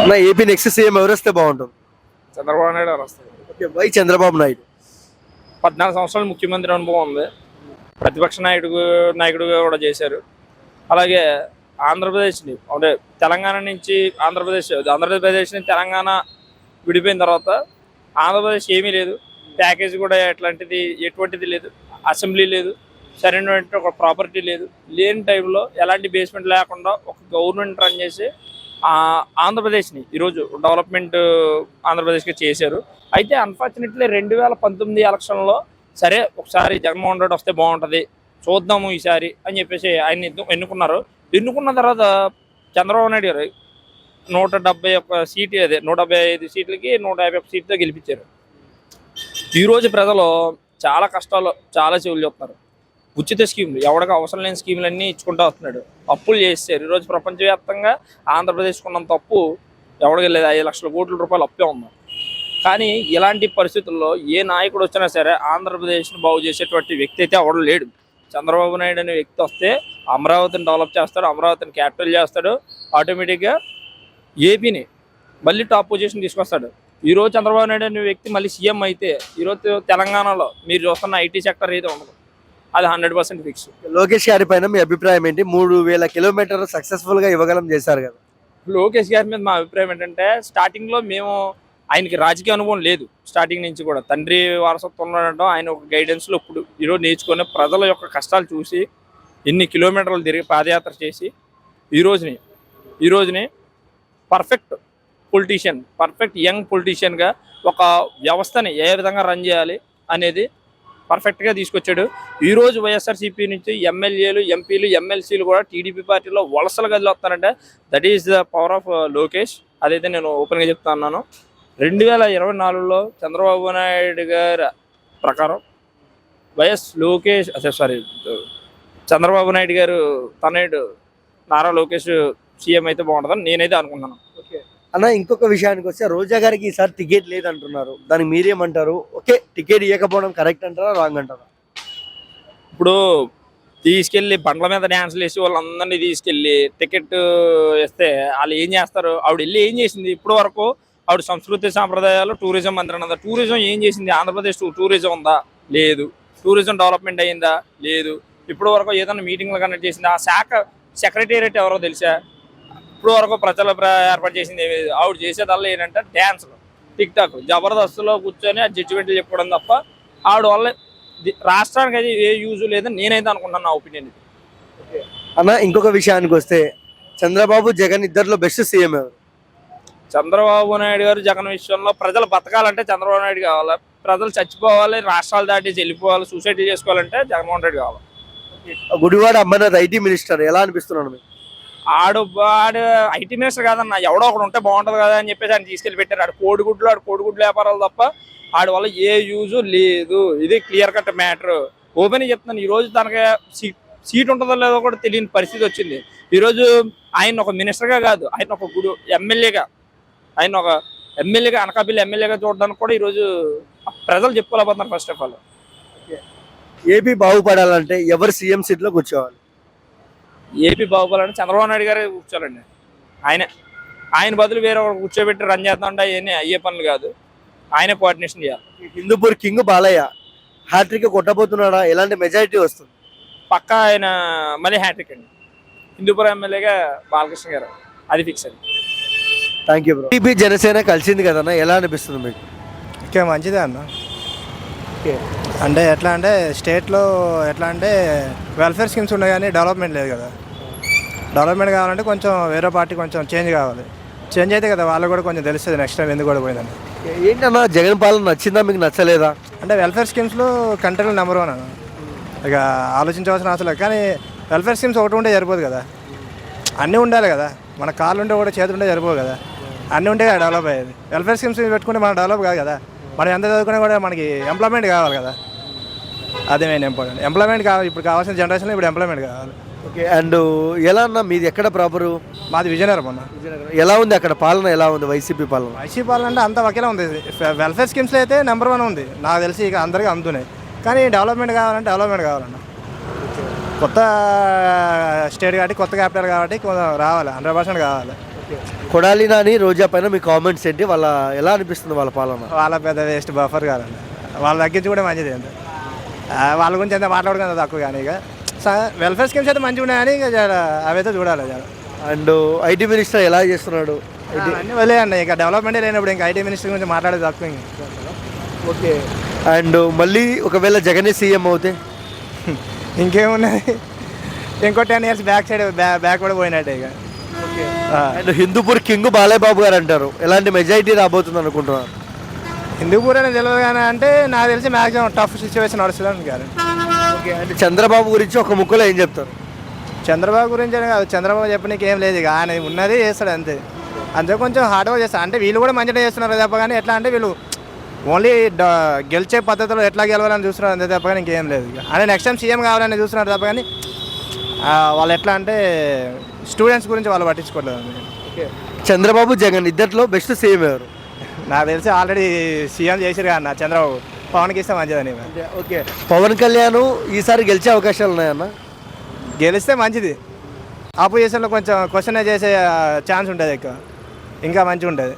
అన్న AP next CM ఎవరు వస్తే బాగుంటుంది? చంద్రబాబు నాయుడు గారు వస్తారు. Okay why Chandrababu Naidu? పద్నాలుగు సంవత్సరాలు ముఖ్యమంత్రి అనుభవం ఉంది. ప్రతిపక్ష నాయుడు నాయకుడిగా కూడా చేశారు. అలాగే ఆంధ్రప్రదేశ్ని అంటే తెలంగాణ నుంచి ఆంధ్రప్రదేశ్ ఆంధ్రప్రదేశ్ నుంచి తెలంగాణ విడిపోయిన తర్వాత ఆంధ్రప్రదేశ్ ఏమీ లేదు. ప్యాకేజ్ కూడా ఎట్లాంటిది ఎటువంటిది లేదు. అసెంబ్లీ లేదు. సరైనటువంటి ఒక ప్రాపర్టీ లేదు. లేని టైంలో ఎలాంటి బేస్మెంట్ లేకుండా ఒక గవర్నమెంట్ రన్ చేసి ఆంధ్రప్రదేశ్ని ఈరోజు డెవలప్మెంట్ ఆంధ్రప్రదేశ్కి చేశారు. అయితే అన్ఫార్చునేట్లీ రెండు వేల పంతొమ్మిది ఎలక్షన్లో సరే ఒకసారి జగన్మోహన్ రెడ్డి వస్తే బాగుంటుంది చూద్దాము ఈసారి అని చెప్పేసి ఆయన ఎన్నుకున్నారు. ఎన్నుకున్న తర్వాత చంద్రబాబు నాయుడు గారు నూట డెబ్బై ఒక్క సీటు అదే నూట డెబ్బై ఐదు సీట్లకి నూట యాభై ఒక్క సీట్తో గెలిపించారు. ఈరోజు ప్రజలు చాలా కష్టాలు చాలా చెవులు చెప్తున్నారు. ఉచిత స్కీములు ఎవరికి అవసరం లేని స్కీములన్నీ ఇచ్చుకుంటూ వస్తున్నాడు. అప్పులు చేస్తారు ఈరోజు ప్రపంచవ్యాప్తంగా ఆంధ్రప్రదేశ్కి ఉన్నంత అప్పు ఎవరికి లేదు. ఐదు లక్షల కోట్ల రూపాయలు అప్పే ఉంది. కానీ ఇలాంటి పరిస్థితుల్లో ఏ నాయకుడు వచ్చినా సరే ఆంధ్రప్రదేశ్ని బాగు చేసేటువంటి వ్యక్తి అయితే ఎవడు లేడు. చంద్రబాబు నాయుడు అనే వ్యక్తి వస్తే అమరావతిని డెవలప్ చేస్తాడు అమరావతిని క్యాపిటల్ చేస్తాడు ఆటోమేటిక్గా ఏపీని మళ్ళీ టాప్ పొజిషన్ తీసుకొస్తాడు. ఈరోజు చంద్రబాబు నాయుడు అనే వ్యక్తి మళ్ళీ సీఎం అయితే ఈరోజు తెలంగాణలో మీరు చూస్తున్న ఐటీ సెక్టర్ అయితే ఉండదు. అది హండ్రెడ్ పర్సెంట్ ఫిక్స్. లోకేష్ గారి పైన మీ అభిప్రాయం ఏంటి? మూడు వేల కిలోమీటర్లు సక్సెస్ఫుల్గా ఇవ్వగలం చేశారు కదా. లోకేష్ గారి మీద మా అభిప్రాయం ఏంటంటే స్టార్టింగ్లో మేము ఆయనకి రాజకీయ అనుభవం లేదు. స్టార్టింగ్ నుంచి కూడా తండ్రి వారసత్వంలో ఉండటం ఆయన ఒక గైడెన్స్లో ఇప్పుడు ఈరోజు నేర్చుకుని ప్రజల యొక్క కష్టాలు చూసి ఎన్ని కిలోమీటర్లు తిరిగి పాదయాత్ర చేసి ఈ రోజుని ఈ రోజుని పర్ఫెక్ట్ పొలిటీషియన్ పర్ఫెక్ట్ యంగ్ పొలిటీషియన్గా ఒక వ్యవస్థని ఏ విధంగా రన్ చేయాలి అనేది పర్ఫెక్ట్గా తీసుకొచ్చాడు. ఈ రోజు వైఎస్ఆర్సీపీ నుంచి ఎమ్మెల్యేలు ఎంపీలు ఎమ్మెల్సీలు కూడా టీడీపీ పార్టీలో వలసలు గదిలో వస్తారంటే. That is the power of Lokesh అదైతే నేను ఓపెన్గా చెప్తా ఉన్నాను. రెండు వేల ఇరవై నాలుగులో చంద్రబాబు నాయుడు గారి ప్రకారం వైఎస్ లోకేష్ అదే సారీ చంద్రబాబు నాయుడు గారు తనయుడు నారా లోకేష్ సీఎం అయితే బాగుంటుందని నేనైతే అనుకుంటున్నాను. అన్న ఇంకొక విషయానికి వస్తే రోజా గారికి ఈసారి టికెట్ లేదంటున్నారు. దానికి మీరేమంటారు? ఓకే టికెట్ ఇవ్వకపోవడం కరెక్ట్ అంటారా రాంగ్ అంటారా? ఇప్పుడు తీసుకెళ్ళి బండ్ల మీద డ్యాన్స్లు వేసి వాళ్ళందరినీ తీసుకెళ్ళి టికెట్ ఇస్తే వాళ్ళు ఏం చేస్తారు? ఆవిడ వెళ్ళి ఏం చేసింది? ఇప్పటి వరకు ఆవిడ సంస్కృతి సాంప్రదాయాలు టూరిజం మంత్రి ఉందా టూరిజం ఏం చేసింది? ఆంధ్రప్రదేశ్ టూరిజం ఉందా? లేదు. టూరిజం డెవలప్మెంట్ అయ్యిందా లేదు. ఇప్పటి వరకు ఏదైనా మీటింగ్లు కండక్ట్ చేసింది? ఆ శాఖ సెక్రటేరియట్ ఎవరో తెలుసా? ఇప్పుడు వరకు ప్రజల ప్ర- ఏర్పాటు చేసింది ఆవిడ చేసేదల్లా ఏంటంటే డ్యాన్స్లు టిక్ టాక్. జబర్దస్త్లో కూర్చొని ఆ జడ్జిమెంట్లు చెప్పుకోవడం తప్ప ఆవిడ వల్ల రాష్ట్రానికి అయితే ఏ యూజ్ లేదని నేనైతే అనుకుంటున్నాను నా ఒపీనియన్ అన్న ఇంకొక విషయానికి వస్తే చంద్రబాబు జగన్ ఇద్దరిలో బెస్ట్ సీఎం ఎవరు? చంద్రబాబు నాయుడు గారు జగన్ విషయంలో ప్రజలు బతకాలంటే చంద్రబాబు నాయుడు కావాలి. ప్రజలు చచ్చిపోవాలి రాష్ట్రాలు దాటి వెళ్ళిపోవాలి సూసైడ్ చేసుకోవాలంటే జగన్మోహన్ రెడ్డి కావాలి. గుడివాడ అమ్మనాథ్ ఐటీ మినిస్టర్ ఎలా అనిపిస్తున్నాడు మీకు? ఆడు ఆడు ఐటీ మినిస్టర్ కాదన్న ఎవడో ఒకడు ఉంటే బాగుంటుంది కదా అని చెప్పేసి ఆయన తీసుకెళ్ళి పెట్టారు ఆడు కోడిగుడ్లు ఆడు కోడిగుడ్లు వ్యాపారాలు తప్ప ఆడి వల్ల ఏ యూజ్ లేదు. ఇది క్లియర్ కట్ మ్యాటర్. ఓపెన్ చెప్తున్నాను ఈరోజు తనకి సీట్ సీట్ ఉంటుందో లేదో కూడా తెలియని పరిస్థితి వచ్చింది. ఈరోజు ఆయన ఒక మినిస్టర్గా కాదు ఆయన ఒక గుడు ఎమ్మెల్యేగా ఆయన ఒక ఎమ్మెల్యేగా అనకాపల్లి ఎమ్మెల్యేగా చూడడానికి కూడా ఈరోజు ప్రజలు చెప్పుకోలేకపోతున్నారు ఫస్ట్ ఆఫ్ ఆల్ ఏపీ బాగుపడాలంటే ఎవరు సీఎం సీట్లో కూర్చోవాలి? ఏపీ బాగుపడాలంటే చంద్రబాబు నాయుడు గారే కూర్చోాలండి ఆయనే ఆయన బదులు వేరే ఒకరు కూర్చోబెట్టి రన్ చేద్దామంటే అవన్నీ అయ్యే పనులు కాదు. ఆయనే కోఆర్డినేషన్ చేయాలి. హిందూపూర్ కింగ్ బాలయ్య హ్యాట్రిక్ కొట్టబోతున్నాడా? ఎలాంటి మెజారిటీ వస్తుంది? పక్కా ఆయన మళ్ళీ హ్యాట్రిక్ అండి. హిందూపురం ఎమ్మెల్యేగా బాలకృష్ణ గారు. అది ఫిక్స్ అండి. Thank you bro TDP Janasena కలిసింది కదన్నా? ఎలా అనిపిస్తుంది మీకు? ఓకే మంచిదే అన్న. ఓకే. అంటే ఎట్లా అంటే స్టేట్లో ఎట్లా అంటే వెల్ఫేర్ స్కీమ్స్ ఉన్నాయి కానీ డెవలప్మెంట్ లేదు కదా. డెవలప్మెంట్ కావాలంటే కొంచెం వేరే పార్టీ కొంచెం చేంజ్ కావాలి. చేంజ్ అయితే కదా వాళ్ళకి కూడా కొంచెం తెలుస్తుంది నెక్స్ట్ టైం ఎందుకు కూడా పోయిందని ఏంటన్నా జగన్ పాలన నచ్చిందా మీకు నచ్చలేదా? అంటే వెల్ఫేర్ స్కీమ్స్లో కంట్రీలో నెంబర్ వన్ అన్న. ఇక ఆలోచించవలసిన అవసరం లేదు. కానీ వెల్ఫేర్ స్కీమ్స్ ఒకటి ఉంటే సరిపోదు కదా. అన్నీ ఉండాలి కదా. మన కాళ్ళు ఉంటే కూడా చేతులు ఉంటే సరిపోదు కదా. అన్నీ ఉంటే కదా డెవలప్ అయ్యేది. వెల్ఫేర్ స్కీమ్స్ పెట్టుకుంటే మనం డెవలప్ కాదు కదా. మనం ఎంత చదువుకున్నా కూడా మనకి ఎంప్లాయ్మెంట్ కావాలి కదా. అదే మెయిన్ ఇంపార్టెంట్ ఎంప్లాయ్మెంట్ కావాలి ఇప్పుడు కావాల్సిన జనరేషన్లో ఇప్పుడు ఎంప్లాయ్మెంట్ కావాలి. ఓకే అండ్ ఎలా అన్నా మీది ఎక్కడ ప్రాపరు మాది విజయనగరం అన్న. ఎలా ఉంది అక్కడ పాలన ఎలా ఉంది వైసీపీ పాలన? వైసీపీ పాలన అంటే అంతా ఒకేలా ఉంది. వెల్ఫేర్ స్కీమ్స్లో అయితే నెంబర్ వన్ ఉంది. నాకు తెలిసి ఇక అందరికీ అందుతున్నాయి. కానీ డెవలప్మెంట్ కావాలంటే డెవలప్మెంట్ కావాలన్న. కొత్త స్టేట్ కాబట్టి కొత్త క్యాపిటల్ కాబట్టి కొంచెం రావాలి. హండ్రెడ్ పర్సెంట్ కావాలి. కొడాలి నాని రోజా పైన మీ కామెంట్స్ ఏంటి? వాళ్ళ ఎలా అనిపిస్తుంది వాళ్ళ పాలన? వాళ్ళ పెద్ద వేస్ట్ బఫర్ కాదండి వాళ్ళ తగ్గించి కూడా మంచిది అంత. వాళ్ళ గురించి ఎంత మాట్లాడుకున్నా తక్కువ కానీ ఇక. వెల్ఫేర్ స్కీమ్స్ అయితే మంచిగా ఉన్నాయి కానీ ఇక అవైతే చూడాలి జర. అండ్ ఐటీ మినిస్టర్ ఎలా చేస్తున్నాడు? అన్నీ వదిలేయండి ఇక డెవలప్మెంట్ లేనప్పుడు ఇంకా ఐటీ మినిస్టర్ గురించి మాట్లాడేది తక్కువ. ఓకే. అండ్ మళ్ళీ ఒకవేళ జగనే సీఎం అవుతే? ఇంకేమున్నది? ఇంకో ten years back side back కూడా పోయినట్టే ఇక. అండ్ హిందూపూర్ కింగ్ బాలయ్య బాబు గారు అంటారు. ఎలాంటి మెజారిటీ రాబోతుంది అనుకుంటున్నారు? హిందూపూర్ అనేది తెలియదు కానీ అంటే నాకు తెలిసి మ్యాక్సిమం టఫ్ సిచ్యువేషన్ నడుస్తుంది అని గారు ఓకే అంటే చంద్రబాబు గురించి ఒక ముక్కలో ఏం చెప్తారు? చంద్రబాబు గురించి అని కాదు చంద్రబాబు చెప్పనీకి ఏం లేదు ఇక. ఆయన ఉన్నది చేస్తాడు అంతే. అంతే కొంచెం హార్డ్ వర్క్ చేస్తాడు అంటే వీళ్ళు కూడా మంచిగా చేస్తున్నారు తప్ప కానీ ఎట్లా అంటే వీళ్ళు ఓన్లీ గెలిచే పద్ధతిలో ఎట్లా గెలవాలని చూస్తున్నారు అంతే తప్ప కానీ ఇంకేం లేదు అంటే నెక్స్ట్ టైం సీఎం కావాలని చూస్తున్నారు తప్ప కానీ వాళ్ళు ఎట్లా అంటే స్టూడెంట్స్ గురించి వాళ్ళు పట్టించుకోవట్లేదు చంద్రబాబు జగన్ ఇద్దట్లో బెస్ట్ సీఎం ఎవరు? నాకు తెలిసి ఆల్రెడీ సీఎం చేసిరు కదా అన్న. చంద్రబాబు. పవన్కి ఇస్తే మంచిదని ఓకే. పవన్ కళ్యాణ్ ఈసారి గెలిచే అవకాశాలు ఉన్నాయన్న? గెలిస్తే మంచిది. అపోజిషన్లో కొంచెం క్వశ్చన్ చేసే ఛాన్స్ ఉంటుంది ఎక్కువ. ఇంకా మంచిగా ఉంటుంది